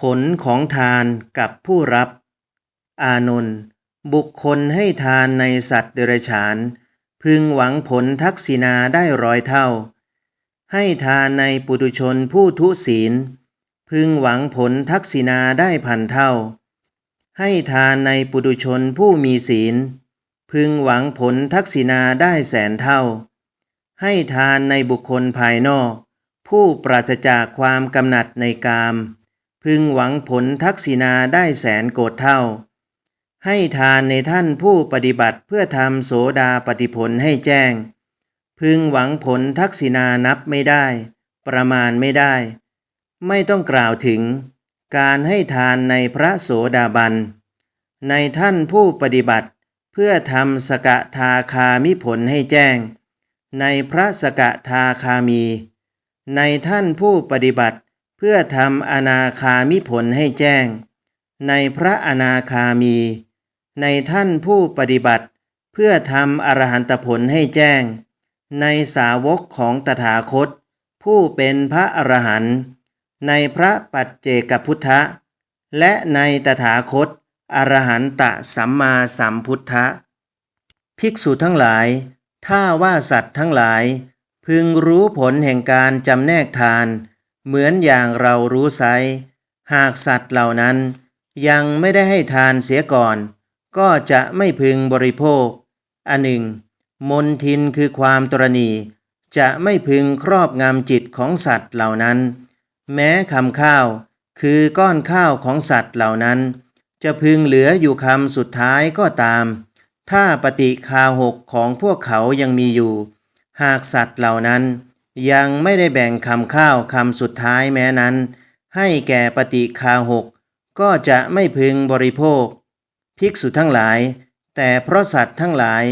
ผลของทานกับผู้รับ อานนท์บุคคลให้ทานในสัตว์เดรัจฉาน พึงหวังผลทักษิณาได้ร้อยเท่า ให้ทานในปุตุชนผู้ทุศีล พึงหวังผลทักษิณาได้พันเท่า ให้ทานในปุตุชนผู้มีศีล พึงหวังผลทักษิณาได้แสนเท่า ให้ทานในบุคคลภายนอก ผู้ปราศจากความกำหนัดในกาม พึงหวังผลทักษิณาได้แสนโกดเท่า ให้ทานในท่านผู้ปฏิบัติเพื่อทำโสดาปฏิผลให้แจ้ง พึงหวังผลทักษิณานับไม่ได้ ประมาณไม่ได้ ไม่ต้องกล่าวถึง การให้ทานในพระโสดาบัน ในท่านผู้ปฏิบัติเพื่อทำสกทาคามิผลให้แจ้ง ในพระสกทาคามี ในท่านผู้ปฏิบัติเพื่อทำอนาคามิผลให้แจ้ง ในพระอนาคามี ในท่านผู้ปฏิบัติ เพื่อทำอรหันตผลให้แจ้ง ในสาวกของตถาคต ผู้เป็นพระอรหันต์ในพระปัจเจกพุทธะ และในตถาคตอรหันตสัมมาสัมพุทธะ ภิกษุทั้งหลาย ถ้าว่าสัตว์ทั้งหลาย พึงรู้ผลแห่งการจำแนกทาน เหมือนอย่างเรารู้ไซหากสัตว์เหล่านั้น ยังไม่ได้ให้ทานเสียก่อน ก็จะไม่พึงบริโภค อันหนึ่ง มนทินคือความตรณีจะไม่พึงครอบงำจิตของสัตว์เหล่านั้น แม้คำข้าว คือก้อนข้าวของสัตว์เหล่านั้น จะพึงเหลืออยู่คำสุดท้ายก็ตาม ถ้าปฏิคาหกของพวกเขายังมีอยู่ หากสัตว์เหล่านั้น ยังไม่ได้แบ่งคำข้าวคำสุดท้ายแม้นั้น ให้แก่ปฏิคาหก ก็จะไม่พึงบริโภค ภิกษุทั้งหลาย แต่เพราะสัตว์ทั้งหลาย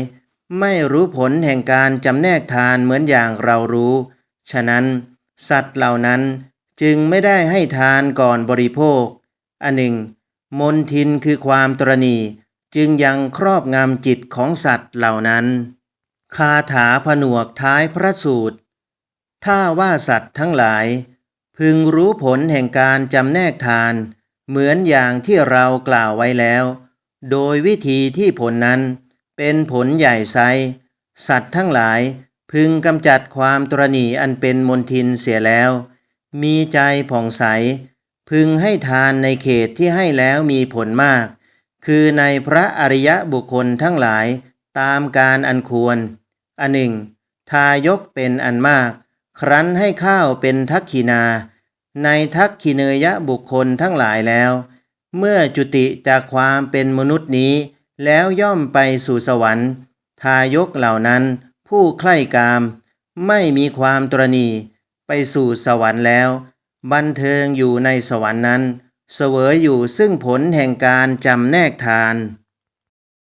ไม่รู้ผลแห่งการจำแนกทานเหมือนอย่างเรารู้ ฉะนั้น สัตว์เหล่านั้นจึงไม่ได้ให้ทานก่อนบริโภค อันหนึ่ง มนทินคือความตรณีจึงยังครอบงำจิตของสัตว์เหล่านั้น คาถาผนวกท้ายพระสูตร ถ้าว่าสัตว์ทั้งหลาย พึงรู้ผลแห่งการจำแนกทาน เหมือนอย่างที่เรากล่าวไว้แล้ว โดยวิธีที่ผลนั้นเป็นผลใหญ่ไซสัตว์ทั้งหลายพึงกำจัดความตรณีอันเป็นมนทินเสียแล้ว มีใจผ่องใส พึงให้ทานในเขตที่ให้แล้วมีผลมาก คือในพระอริยบุคคลทั้งหลายตามการอันควร อันหนึ่ง ทายกเป็นอันมาก ครั้นให้ข้าวเป็นทักขินา ในทักขิเนยะบุคคลทั้งหลายแล้ว เมื่อจุติจากความเป็นมนุษย์นี้ แล้วย่อมไปสู่สวรรค์ ทายกเหล่านั้น ผู้ใคร่กาม ไม่มีความตรณีไปสู่สวรรค์แล้ว บันเทิงอยู่ในสวรรค์นั้น เสวยอยู่ซึ่งผลแห่งการจำแนกทาน